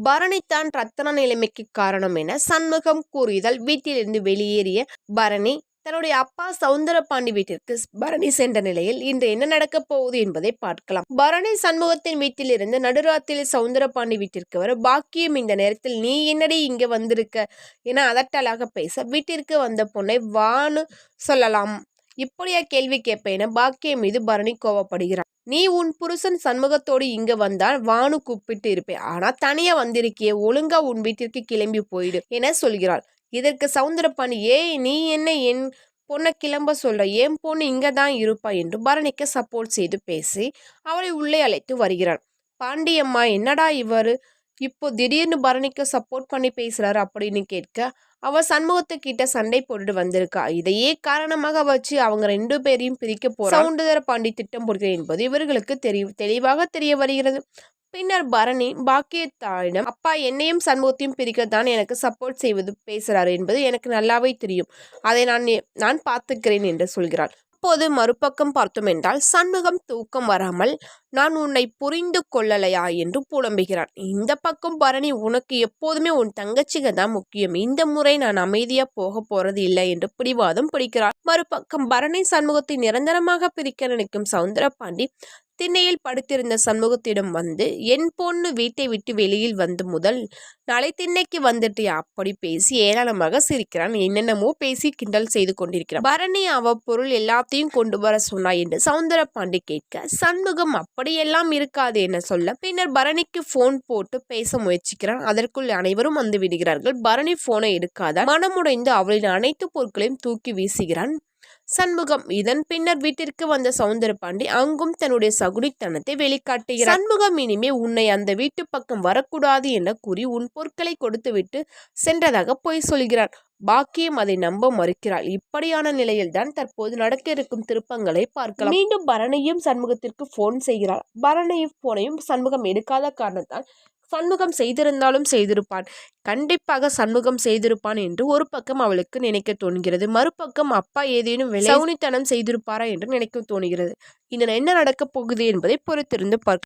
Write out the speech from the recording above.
பரணி தான் ரத்தன நிலைமைக்கு காரணம் என சண்முகம் கூறியதால் வீட்டிலிருந்து வெளியேறிய பரணி தன்னுடைய அப்பா சவுந்தரபாண்டி வீட்டிற்கு பரணி சென்ற நிலையில் இன்று என்ன நடக்கப் போகுது என்பதை பார்க்கலாம். பரணி சண்முகத்தின் வீட்டிலிருந்து நடுராத்திரி சவுந்தரபாண்டி வீட்டிற்கு வர பாக்கியம் இந்த நேரத்தில் நீ என்னடி இங்க வந்திருக்க? என அதட்டலாக பேச வீட்டிற்கு வந்த பொண்ணை வான்னு சொல்லலாம். இப்படியா கேள்வி கேட்ப என பாக்கியம் மீது பரணி கோவப்படுகிறான். நீ உன் புருஷன் சண்முகத்தோடு இங்க வந்தால் வானு கூப்பிட்டு இருப்பேன் ஆனா தனியா வந்திருக்கியே. ஒழுங்கா உன் வீட்டிற்கு கிளம்பி போயிடு என சொல்கிறாள். இதற்கு சவுந்தரப்பாணி ஏய் நீ என்ன என் பொண்ணை கிளம்ப சொல்ற? என் பொண்ணு இங்க தான் இருப்பா என்று பரணிக்கு சப்போர்ட் செய்து பேசி அவளை உள்ளே அழைத்து வருகிறான் பாண்டியம்மா என்னடா இவர்? இப்போ திடீர்னு பரணிக்கு சப்போர்ட் பண்ணி பேசுகிறார் அப்படின்னு கேட்க அவ சண்முகத்துக்கிட்ட சண்டை போட்டுட்டு வந்திருக்கா. இதையே காரணமாக வச்சு அவங்க ரெண்டு பேரையும் பிரிக்க போற. சவுண்டதர பாண்டி திட்டம் போடுகிறேன் என்பது இவர்களுக்கு தெரி தெளிவாக தெரிய வருகிறது. பின்னர் பரணி பாக்கியத்தாயிடம் அப்பா என்னையும் சண்முகத்தையும் பிரிக்கத்தான் எனக்கு சப்போர்ட் செய்வது பேசுகிறார் என்பது எனக்கு நல்லாவே தெரியும். அதை நான் நான் பார்த்துக்கிறேன் என்று சொல்கிறாள். அப்போது மறுபக்கம் பார்த்தோமென்றால் சண்முகம் தூக்கம் வராமல் நான் உன்னை புரிந்து கொள்ளலையா? என்று புலம்புகிறான். இந்த பக்கம் பரணி உனக்கு எப்போதுமே உன் தங்கச்சிக தான் முக்கியம். இந்த முறை நான் அமைதியா போக போறது இல்லை என்று பிடிவாதம் பிடிக்கிறார் மறுபக்கம் பரணி சண்முகத்தை நிரந்தரமாக பிரிக்க நினைக்கும் சவுந்தரபாண்டி திண்ணையில் படுத்திருந்த சண்முகத்திடம் வந்து என் பொண்ணு வீட்டை விட்டு வெளியில் வந்து முதல் நாளை திண்ணைக்கு வந்துட்டு அப்படி பேசி ஏராளமாக சிரிக்கிறான். என்னென்னமோ பேசி கிண்டல் செய்து கொண்டிருக்கிறான். பரணி அவ பொருள் எல்லாத்தையும் கொண்டு வர சொன்னா என்று சவுந்தர பாண்டி கேட்க சண்முகம் அப்படியெல்லாம் இருக்காது என சொல்ல பின்னர் பரணிக்கு போன் போட்டு பேச முயற்சிக்கிறான். அதற்குள் அனைவரும் வந்து விடுகிறார்கள். பரணி போனை எடுக்காத? மனமுடைந்து அவளின் அனைத்து பொருட்களையும் தூக்கி வீசுகிறான். சண்முகம். இதன் பின்னர் வீட்டிற்கு வந்த சவுந்தரபாண்டி அங்கும் தன்னுடைய சகுனித்தனத்தை வெளிக்காட்டுகிறார். சண்முகம் இனிமே உன்னை அந்த வீட்டு பக்கம் வரக்கூடாது என கூறி உன் பொருட்களை கொடுத்துவிட்டு சென்றதாக பொய் சொல்கிறான் பாக்கியம் அதை நம்ப மறுக்கிறாள். இப்படியான நிலையில்தான் தற்போது நடக்க இருக்கும் திருப்பங்களை பார்க்கலாம். மீண்டும் பரணியும் சண்முகத்திற்கு போன் செய்கிறாள். பரணியும் போனையும் சண்முகம் எடுக்காத காரணத்தால் சண்முகம் செய்திருந்தாலும் செய்திருப்பான். கண்டிப்பாக சண்முகம் செய்திருப்பான் என்று ஒரு பக்கம் அவளுக்கு நினைக்க தோணுகிறது மறுபக்கம் அப்பா ஏதேனும் சவுனித்தனம் செய்திருப்பாரா என்று நினைக்க தோணுகிறது இதில் என்ன நடக்கப் போகுது என்பதை பொறுத்திருந்து பார்க்க